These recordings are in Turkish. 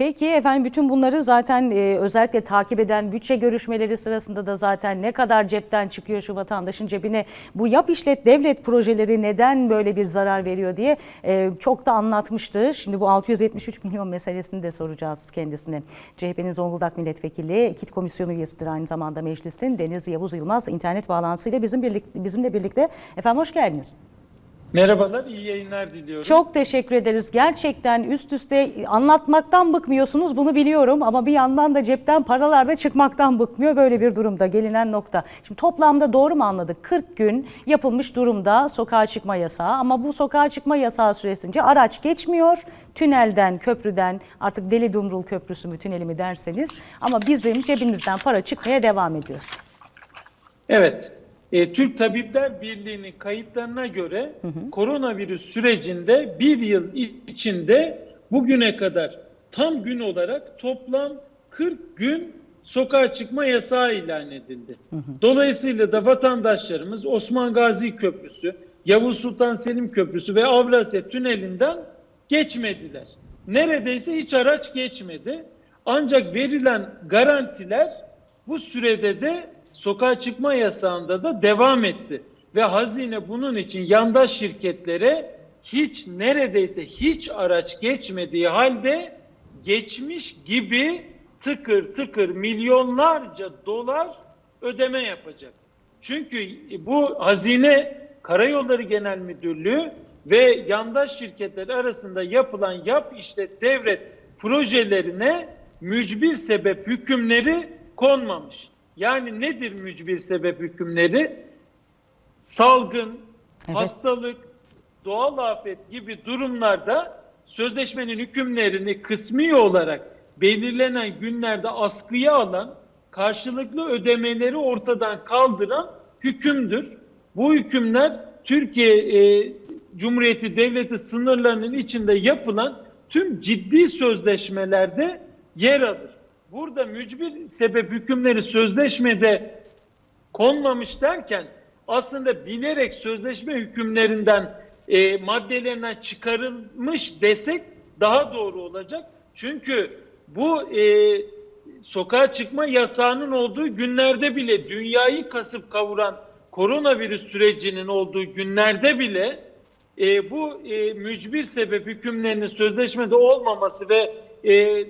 Peki efendim bütün bunları zaten e, özellikle takip eden bütçe görüşmeleri sırasında da zaten ne kadar cepten çıkıyor şu vatandaşın cebine bu yap işlet devlet projeleri neden böyle bir zarar veriyor diye e, çok da anlatmıştı. Şimdi bu 673 milyon meselesini de soracağız kendisine. CHP'nin Zonguldak Milletvekili, KİT Komisyonu üyesidir aynı zamanda meclisin Deniz Yavuz Yılmaz internet bağlantısıyla bizim birlikte, bizimle birlikte. Efendim hoş geldiniz. Merhabalar, iyi yayınlar diliyorum. Çok teşekkür ederiz. Gerçekten üst üste anlatmaktan bıkmıyorsunuz bunu biliyorum ama bir yandan da cepten paralar da çıkmaktan bıkmıyor böyle bir durumda gelinen nokta. Şimdi toplamda doğru mu anladık? 40 gün yapılmış durumda sokağa çıkma yasağı ama bu sokağa çıkma yasağı süresince araç geçmiyor. Tünelden, köprüden artık Deli Dumrul Köprüsü mü tüneli mi derseniz ama bizim cebimizden para çıkmaya devam ediyor. Evet, e, Türk Tabipler Birliği'nin kayıtlarına göre koronavirüs sürecinde bir yıl içinde bugüne kadar tam gün olarak toplam 40 gün sokağa çıkma yasağı ilan edildi. Dolayısıyla da vatandaşlarımız Osman Gazi Köprüsü, Yavuz Sultan Selim Köprüsü ve Avrasya Tüneli'nden geçmediler. Neredeyse hiç araç geçmedi. Ancak verilen garantiler bu sürede de sokağa çıkma yasağında da devam etti. Ve hazine bunun için yandaş şirketlere hiç neredeyse hiç araç geçmediği halde geçmiş gibi tıkır tıkır milyonlarca dolar ödeme yapacak. Çünkü bu hazine Karayolları Genel Müdürlüğü ve yandaş şirketler arasında yapılan yap işlet devlet projelerine mücbir sebep hükümleri konmamış. Yani nedir mücbir sebep hükümleri? Salgın, Evet. hastalık, doğal afet gibi durumlarda sözleşmenin hükümlerini kısmi olarak belirlenen günlerde askıya alan, karşılıklı ödemeleri ortadan kaldıran hükümdür. Bu hükümler Türkiye e, Cumhuriyeti Devleti sınırlarının içinde yapılan tüm ciddi sözleşmelerde yer alır. Burada mücbir sebep hükümleri sözleşmede konmamış derken aslında bilerek sözleşme hükümlerinden e, maddelerinden çıkarılmış desek daha doğru olacak. Çünkü bu e, sokağa çıkma yasağının olduğu günlerde bile dünyayı kasıp kavuran koronavirüs sürecinin olduğu günlerde bile e, bu e, mücbir sebep hükümlerinin sözleşmede olmaması ve e,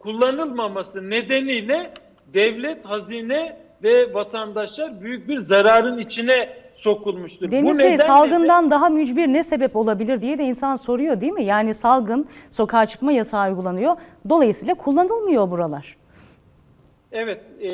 kullanılmaması nedeniyle devlet, hazine ve vatandaşlar büyük bir zararın içine sokulmuştur. Deniz bu Bey nedenle de- salgından daha mücbir ne sebep olabilir diye de insan soruyor değil mi? Yani salgın sokağa çıkma yasağı uygulanıyor. Dolayısıyla kullanılmıyor buralar. Evet e,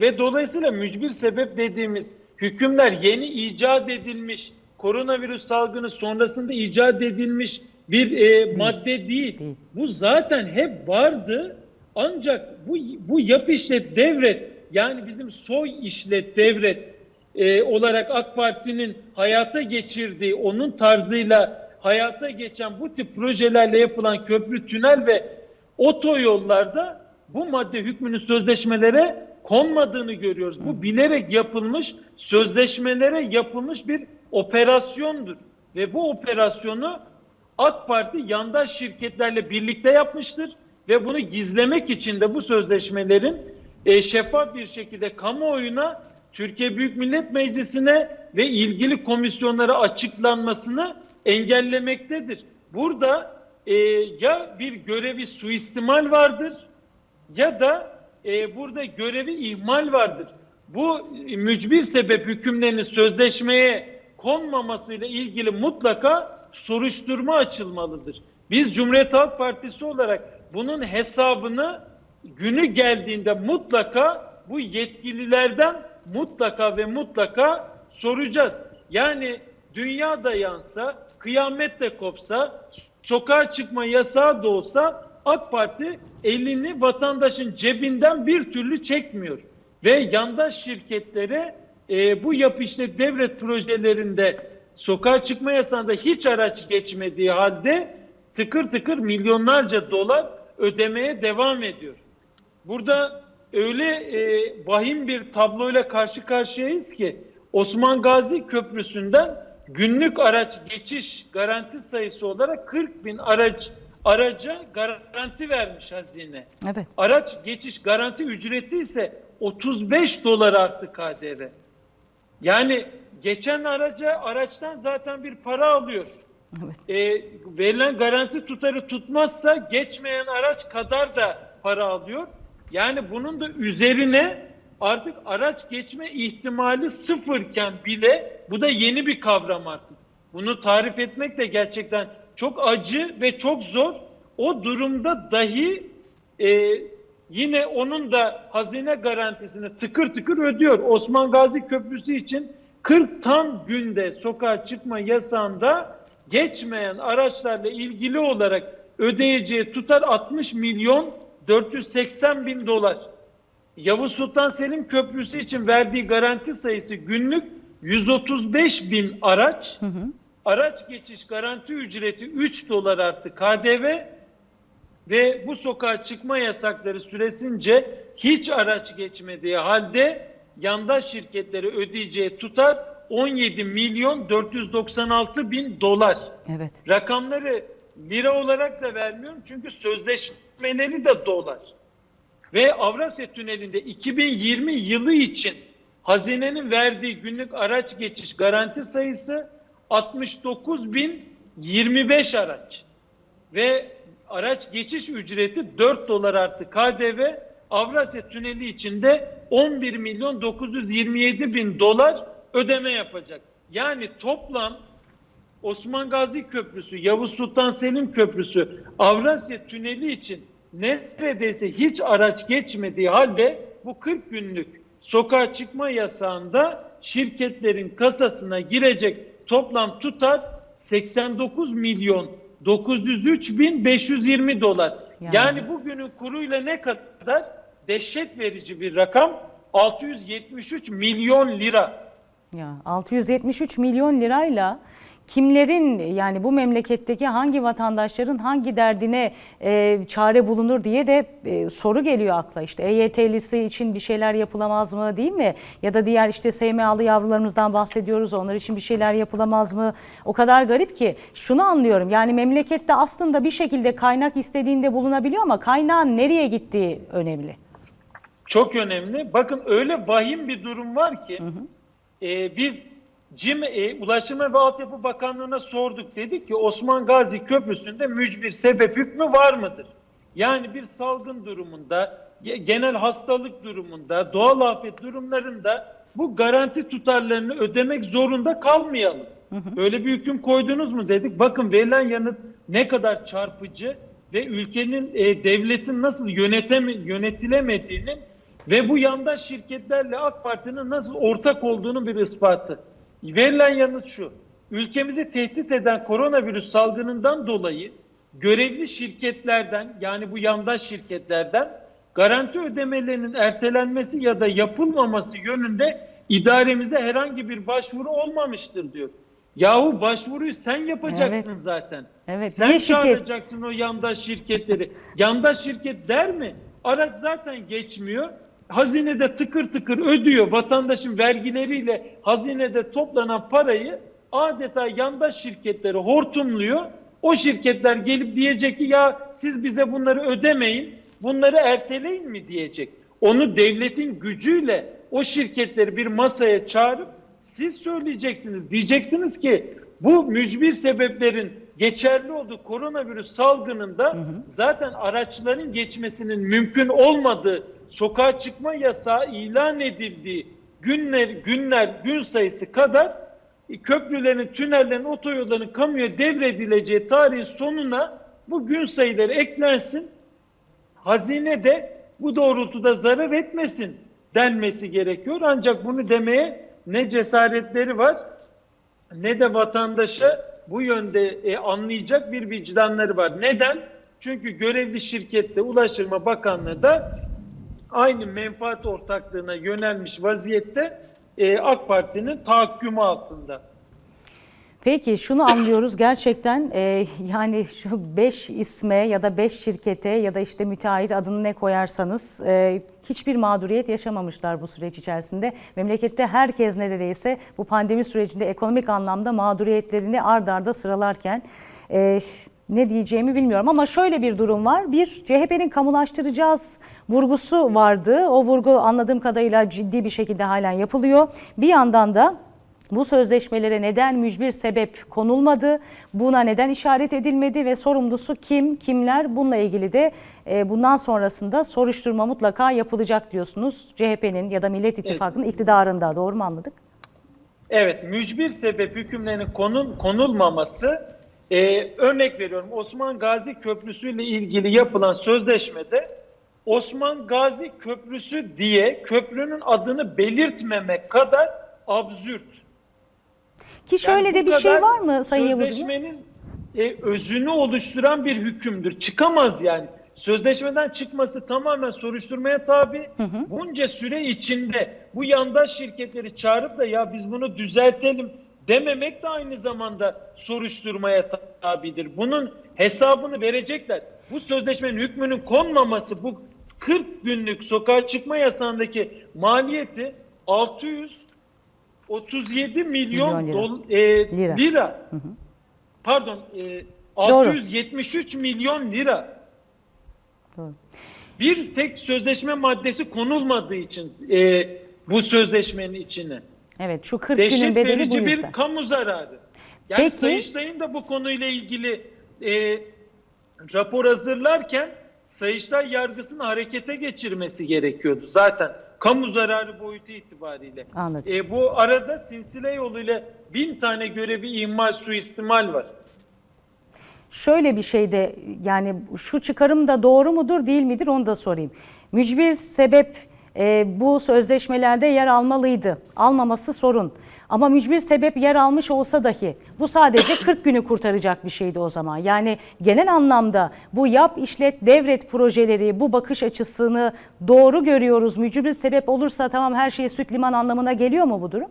ve dolayısıyla mücbir sebep dediğimiz hükümler yeni icat edilmiş, koronavirüs salgını sonrasında icat edilmiş bir e, madde değil. değil. Bu zaten hep vardı ancak bu, bu yap işlet devlet yani bizim soy işlet devlet e, olarak AK Parti'nin hayata geçirdiği onun tarzıyla hayata geçen bu tip projelerle yapılan köprü, tünel ve otoyollarda bu madde hükmünün sözleşmelere konmadığını görüyoruz. Bu bilerek yapılmış, sözleşmelere yapılmış bir operasyondur. Ve bu operasyonu AK Parti yandaş şirketlerle birlikte yapmıştır ve bunu gizlemek için de bu sözleşmelerin e, şeffaf bir şekilde kamuoyuna, Türkiye Büyük Millet Meclisi'ne ve ilgili komisyonlara açıklanmasını engellemektedir. Burada e, ya bir görevi suistimal vardır ya da e, burada görevi ihmal vardır. Bu e, mücbir sebep hükümlerinin sözleşmeye konmamasıyla ilgili mutlaka soruşturma açılmalıdır. Biz Cumhuriyet Halk Partisi olarak bunun hesabını günü geldiğinde mutlaka bu yetkililerden mutlaka ve mutlaka soracağız. Yani dünya da yansa, kıyamet de kopsa, sokağa çıkma yasağı da olsa AK Parti elini vatandaşın cebinden bir türlü çekmiyor. Ve yandaş şirketlere e, bu yap işlet devlet projelerinde sokağa çıkma yasağında hiç araç geçmediği halde tıkır tıkır milyonlarca dolar ödemeye devam ediyor. Burada öyle e, vahim bir tabloyla karşı karşıyayız ki Osman Gazi Köprüsü'nden günlük araç geçiş garanti sayısı olarak 40 bin araç araca garanti vermiş hazine. Evet. Araç geçiş garanti ücreti ise 35 dolar arttı KDV. Yani geçen araca araçtan zaten bir para alıyor. Evet. E, verilen garanti tutarı tutmazsa geçmeyen araç kadar da para alıyor. Yani bunun da üzerine artık araç geçme ihtimali sıfırken bile bu da yeni bir kavram artık. Bunu tarif etmek de gerçekten çok acı ve çok zor. O durumda dahi e, yine onun da hazine garantisini tıkır tıkır ödüyor. Osman Gazi Köprüsü için 40 tam günde sokağa çıkma yasağında geçmeyen araçlarla ilgili olarak ödeyeceği tutar 60 milyon 480 bin dolar. Yavuz Sultan Selim Köprüsü için verdiği garanti sayısı günlük 135 bin araç. Araç geçiş garanti ücreti 3 dolar artı KDV ve bu sokağa çıkma yasakları süresince hiç araç geçmediği halde yandaş şirketlere ödeyeceği tutar 17 milyon 496 bin dolar. Evet. Rakamları lira olarak da vermiyorum çünkü sözleşmeleri de dolar. Ve Avrasya Tüneli'nde 2020 yılı için hazinenin verdiği günlük araç geçiş garanti sayısı 69.025 araç. Ve araç geçiş ücreti 4 dolar artı KDV Avrasya Tüneli içinde 11 milyon 927 bin dolar ödeme yapacak. Yani toplam Osman Gazi Köprüsü, Yavuz Sultan Selim Köprüsü, Avrasya Tüneli için neredeyse hiç araç geçmediği halde bu 40 günlük sokağa çıkma yasağında şirketlerin kasasına girecek toplam tutar 89 milyon 903 bin 520 dolar. Yani. Yani, bugünün kuruyla ne kadar dehşet verici bir rakam 673 milyon lira. Ya 673 milyon lirayla kimlerin yani bu memleketteki hangi vatandaşların hangi derdine e, çare bulunur diye de e, soru geliyor akla. İşte EYT'lisi için bir şeyler yapılamaz mı değil mi? Ya da diğer işte SMA'lı yavrularımızdan bahsediyoruz. Onlar için bir şeyler yapılamaz mı? O kadar garip ki şunu anlıyorum. Yani memlekette aslında bir şekilde kaynak istediğinde bulunabiliyor ama kaynağın nereye gittiği önemli. Çok önemli. Bakın öyle vahim bir durum var ki e, biz CİM, e, Ulaştırma ve Altyapı Bakanlığı'na sorduk. Dedik ki Osman Gazi Köprüsü'nde mücbir sebep hükmü var mıdır? Yani bir salgın durumunda, ge- genel hastalık durumunda, doğal afet durumlarında bu garanti tutarlarını ödemek zorunda kalmayalım. Öyle bir hüküm koydunuz mu dedik. Bakın verilen yanıt ne kadar çarpıcı ve ülkenin, e, devletin nasıl yöneteme, yönetilemediğinin ve bu yandaş şirketlerle AK Parti'nin nasıl ortak olduğunu bir ispatı. Verilen yanıt şu. Ülkemizi tehdit eden koronavirüs salgınından dolayı görevli şirketlerden yani bu yandaş şirketlerden garanti ödemelerinin ertelenmesi ya da yapılmaması yönünde idaremize herhangi bir başvuru olmamıştır diyor. Yahu başvuruyu sen yapacaksın Evet. zaten. Evet, Sen niye şirket- çağıracaksın o yandaş şirketleri. Yandaş şirket der mi? Araç zaten geçmiyor. Hazinede tıkır tıkır ödüyor. Vatandaşın vergileriyle hazinede toplanan parayı adeta yandaş şirketleri hortumluyor. O şirketler gelip diyecek ki ya siz bize bunları ödemeyin, bunları erteleyin mi diyecek. Onu devletin gücüyle o şirketleri bir masaya çağırıp siz söyleyeceksiniz. Diyeceksiniz ki bu mücbir sebeplerin geçerli olduğu koronavirüs salgınında zaten araçların geçmesinin mümkün olmadığı sokağa çıkma yasağı ilan edildiği günler günler gün sayısı kadar köprülerin, tünellerin, otoyolların kamuya devredileceği tarihin sonuna bu gün sayıları eklensin. Hazine de bu doğrultuda zarar etmesin denmesi gerekiyor. Ancak bunu demeye ne cesaretleri var ne de vatandaşa bu yönde e, anlayacak bir vicdanları var. Neden? Çünkü görevli şirkette Ulaştırma Bakanlığı da aynı menfaat ortaklığına yönelmiş vaziyette e, AK Parti'nin tahakkümü altında. Peki şunu anlıyoruz gerçekten e, yani şu 5 isme ya da 5 şirkete ya da işte müteahhit adını ne koyarsanız e, hiçbir mağduriyet yaşamamışlar bu süreç içerisinde. Memlekette herkes neredeyse bu pandemi sürecinde ekonomik anlamda mağduriyetlerini ard arda sıralarken e, ne diyeceğimi bilmiyorum ama şöyle bir durum var. Bir CHP'nin kamulaştıracağız vurgusu vardı. O vurgu anladığım kadarıyla ciddi bir şekilde halen yapılıyor. Bir yandan da bu sözleşmelere neden mücbir sebep konulmadı, buna neden işaret edilmedi ve sorumlusu kim, kimler bununla ilgili de e, bundan sonrasında soruşturma mutlaka yapılacak diyorsunuz. CHP'nin ya da Millet İttifakı'nın iktidarında doğru mu anladık? Evet, mücbir sebep hükümlerinin konul, konulmaması, e, örnek veriyorum Osman Gazi Köprüsü ile ilgili yapılan sözleşmede Osman Gazi Köprüsü diye köprünün adını belirtmemek kadar absürt. Ki şöyle Yani de bir şey var mı Sayın Yavuz? Sözleşmenin e, özünü oluşturan bir hükümdür. Çıkamaz yani. Sözleşmeden çıkması tamamen soruşturmaya tabi. Bunca süre içinde bu yandaş şirketleri çağırıp da ya biz bunu düzeltelim dememek de aynı zamanda soruşturmaya tabidir. Bunun hesabını verecekler. Bu sözleşmenin hükmünün konmaması bu 40 günlük sokağa çıkma yasağındaki maliyeti 600 37 milyon, Milyon lira. dol- e, Lira. lira. Pardon, e, 673 milyon lira. Doğru. Bir tek sözleşme maddesi konulmadığı için e, bu sözleşmenin içine. Evet şu 40 günün Dehşet bedeli bu verici bir kamu zararı. Yani Peki. Sayıştay'ın da bu konuyla ilgili e, rapor hazırlarken Sayıştay yargısını harekete geçirmesi gerekiyordu zaten. Kamu zararı boyutu itibariyle. Anladım. E, bu arada sinsile yoluyla bin tane görevi ihmal, suistimal var. Şöyle bir şey de yani şu çıkarım da doğru mudur değil midir onu da sorayım. Mücbir sebep e, bu sözleşmelerde yer almalıydı. Almaması sorun. Ama mücbir sebep yer almış olsa dahi bu sadece 40 günü kurtaracak bir şeydi o zaman. Yani genel anlamda bu yap işlet devret projeleri bu bakış açısını doğru görüyoruz. Mücbir sebep olursa tamam her şey süt liman anlamına geliyor mu bu durum?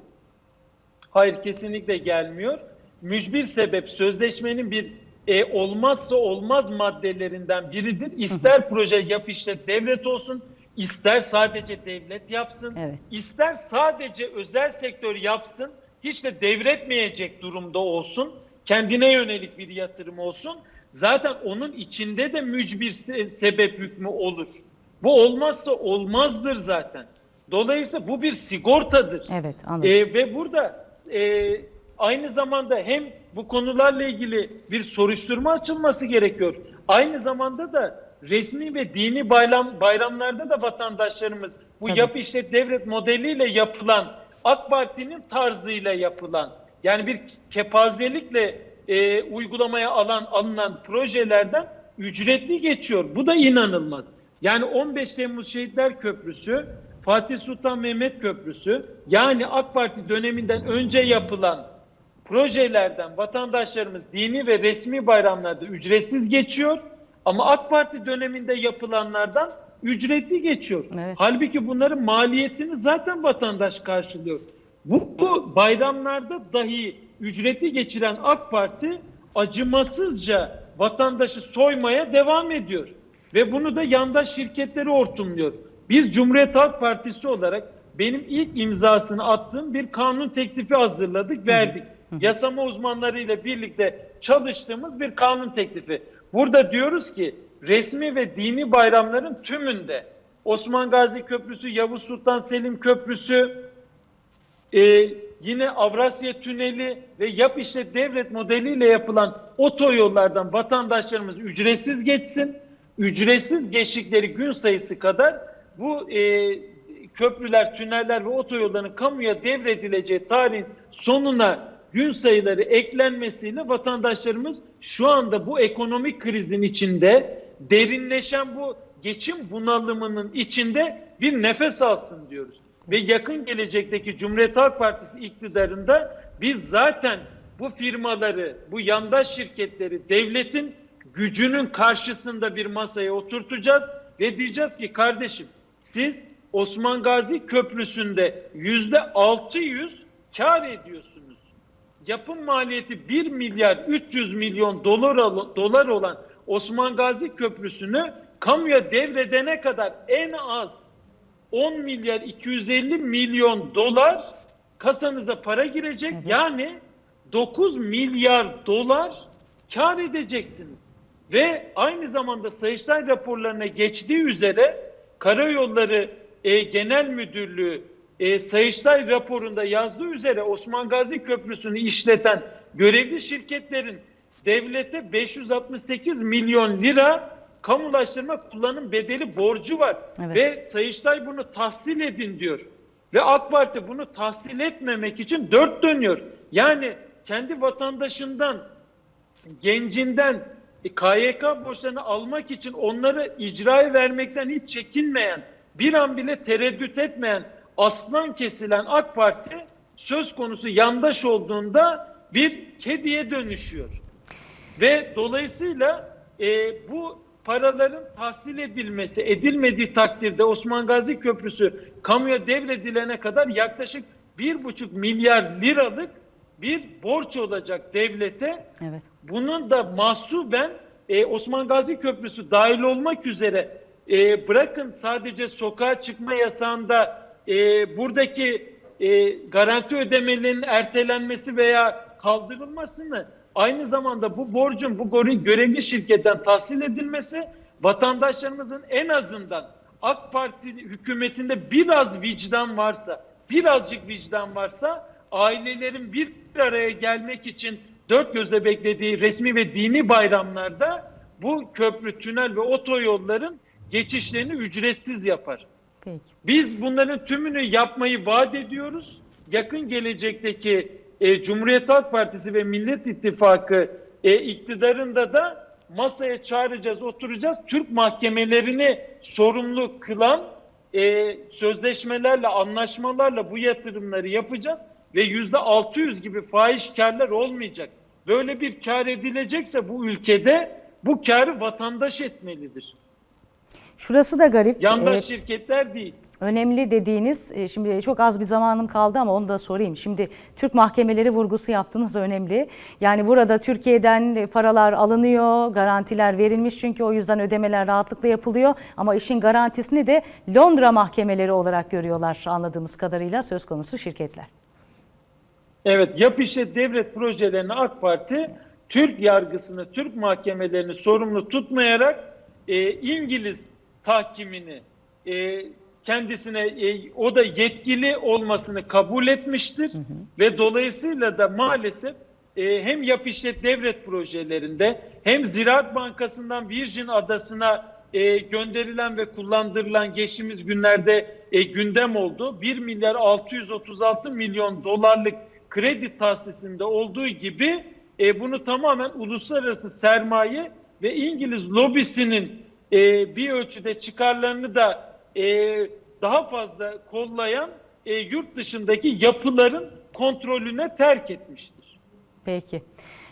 Hayır kesinlikle gelmiyor. Mücbir sebep sözleşmenin bir e, olmazsa olmaz maddelerinden biridir. İster proje yap işlet devlet olsun, ister sadece devlet yapsın, Evet. ister sadece özel sektör yapsın, hiç de devretmeyecek durumda olsun, kendine yönelik bir yatırım olsun. Zaten onun içinde de mücbir se- sebep hükmü olur. Bu olmazsa olmazdır zaten. Dolayısıyla bu bir sigortadır. Evet anladım. Ee, ve burada e, aynı zamanda hem bu konularla ilgili bir soruşturma açılması gerekiyor. Aynı zamanda da resmi ve dini bayram bayramlarda da vatandaşlarımız bu Tabii. yap işlet devlet modeliyle yapılan AK Parti'nin tarzıyla yapılan yani bir kepazelikle e, uygulamaya alan alınan projelerden ücretli geçiyor. Bu da inanılmaz. Yani 15 Temmuz Şehitler Köprüsü, Fatih Sultan Mehmet Köprüsü yani AK Parti döneminden önce yapılan projelerden vatandaşlarımız dini ve resmi bayramlarda ücretsiz geçiyor ama AK Parti döneminde yapılanlardan ücretli geçiyor. Evet. Halbuki bunların maliyetini zaten vatandaş karşılıyor. Bu, bu bayramlarda dahi ücretli geçiren AK Parti acımasızca vatandaşı soymaya devam ediyor. Ve bunu da yandaş şirketleri hortumluyor. Biz Cumhuriyet Halk Partisi olarak benim ilk imzasını attığım bir kanun teklifi hazırladık, verdik. Yasama uzmanlarıyla birlikte çalıştığımız bir kanun teklifi. Burada diyoruz ki resmi ve dini bayramların tümünde Osman Gazi Köprüsü, Yavuz Sultan Selim Köprüsü, ee, yine Avrasya Tüneli ve yap işlet devlet modeliyle yapılan otoyollardan vatandaşlarımız ücretsiz geçsin. Ücretsiz geçtikleri gün sayısı kadar bu e, köprüler, tüneller ve otoyolların kamuya devredileceği tarihin sonuna gün sayıları eklenmesiyle vatandaşlarımız şu anda bu ekonomik krizin içinde derinleşen bu geçim bunalımının içinde bir nefes alsın diyoruz. Ve yakın gelecekteki Cumhuriyet Halk Partisi iktidarında biz zaten bu firmaları, bu yandaş şirketleri devletin gücünün karşısında bir masaya oturtacağız ve diyeceğiz ki kardeşim siz Osman Gazi Köprüsü'nde yüzde 600 kar ediyorsunuz. Yapım maliyeti 1 milyar 300 milyon dolar, dolar olan Osman Gazi Köprüsü'nü kamuya devredene kadar en az 10 milyar 250 milyon dolar kasanıza para girecek. Yani 9 milyar dolar kar edeceksiniz. ve aynı zamanda Sayıştay raporlarına geçtiği üzere Karayolları e, Genel Müdürlüğü e, Sayıştay raporunda yazdığı üzere Osman Gazi Köprüsü'nü işleten görevli şirketlerin devlete 568 milyon lira kamulaştırma kullanım bedeli borcu var. Evet. Ve Sayıştay bunu tahsil edin diyor. Ve AK Parti bunu tahsil etmemek için dört dönüyor. Yani kendi vatandaşından, gencinden e, KYK borçlarını almak için onları icraya vermekten hiç çekinmeyen, bir an bile tereddüt etmeyen, aslan kesilen AK Parti söz konusu yandaş olduğunda bir kediye dönüşüyor. Ve dolayısıyla e, bu paraların tahsil edilmesi, edilmediği takdirde Osman Gazi Köprüsü kamuya devredilene kadar yaklaşık bir buçuk milyar liralık bir borç olacak devlete. Evet. Bunun da mahsuben e, Osman Gazi Köprüsü dahil olmak üzere e, bırakın sadece sokağa çıkma yasağında e, buradaki e, garanti ödemelerinin ertelenmesi veya kaldırılmasını aynı zamanda bu borcun bu görevli şirketten tahsil edilmesi vatandaşlarımızın en azından AK Parti hükümetinde biraz vicdan varsa, birazcık vicdan varsa ailelerin bir araya gelmek için dört gözle beklediği resmi ve dini bayramlarda bu köprü, tünel ve otoyolların geçişlerini ücretsiz yapar. Peki. Biz bunların tümünü yapmayı vaat ediyoruz. Yakın gelecekteki e, Cumhuriyet Halk Partisi ve Millet İttifakı e, iktidarında da masaya çağıracağız, oturacağız. Türk mahkemelerini sorumlu kılan e, sözleşmelerle, anlaşmalarla bu yatırımları yapacağız ve yüzde 600 gibi fahiş karlar olmayacak. Böyle bir kar edilecekse bu ülkede bu karı vatandaş etmelidir. Şurası da garip. Yandaş Ee, şirketler değil. Önemli dediğiniz, e, şimdi çok az bir zamanım kaldı ama onu da sorayım. Şimdi Türk mahkemeleri vurgusu yaptınız önemli. Yani burada Türkiye'den paralar alınıyor, garantiler verilmiş çünkü o yüzden ödemeler rahatlıkla yapılıyor. Ama işin garantisini de Londra mahkemeleri olarak görüyorlar anladığımız kadarıyla söz konusu şirketler. Evet, yap işlet devlet projelerini AK Parti Türk yargısını, Türk mahkemelerini sorumlu tutmayarak e, İngiliz tahkimini e, kendisine e, o da yetkili olmasını kabul etmiştir ve dolayısıyla da maalesef e, hem yap işlet devlet projelerinde hem Ziraat Bankası'ndan Virgin Adası'na e, gönderilen ve kullandırılan geçtiğimiz günlerde e, gündem oldu. 1 milyar 636 milyon dolarlık kredi tahsisinde olduğu gibi e, bunu tamamen uluslararası sermaye ve İngiliz lobisinin e, bir ölçüde çıkarlarını da e, daha fazla kollayan e, yurt dışındaki yapıların kontrolüne terk etmiştir. Peki.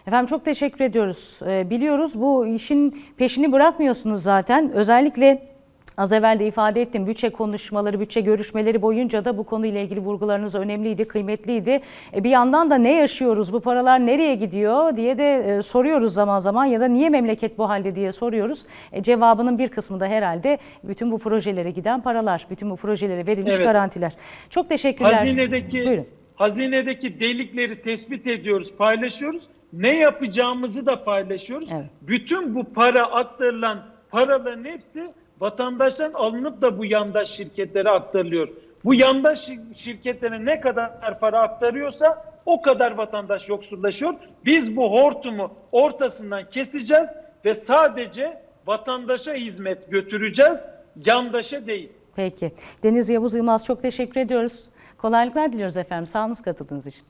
Efendim çok teşekkür ediyoruz. Ee, biliyoruz bu işin peşini bırakmıyorsunuz zaten. Özellikle az evvel de ifade ettim bütçe konuşmaları, bütçe görüşmeleri boyunca da bu konuyla ilgili vurgularınız önemliydi, kıymetliydi. E, bir yandan da ne yaşıyoruz, bu paralar nereye gidiyor diye de e, soruyoruz zaman zaman ya da niye memleket bu halde diye soruyoruz. E, cevabının bir kısmı da herhalde bütün bu projelere giden paralar, bütün bu projelere verilmiş Evet. garantiler. Çok teşekkürler. Hazinedeki Buyurun. hazinedeki delikleri tespit ediyoruz, paylaşıyoruz. Ne yapacağımızı da paylaşıyoruz. Evet. Bütün bu para aktarılan paraların hepsi vatandaştan alınıp da bu yandaş şirketlere aktarılıyor. Bu yandaş şir- şirketlere ne kadar para aktarıyorsa o kadar vatandaş yoksullaşıyor. Biz bu hortumu ortasından keseceğiz ve sadece vatandaşa hizmet götüreceğiz, yandaşa değil. Peki. Deniz Yavuz Yılmaz çok teşekkür ediyoruz. Kolaylıklar diliyoruz efendim. Sağ olun katıldığınız için.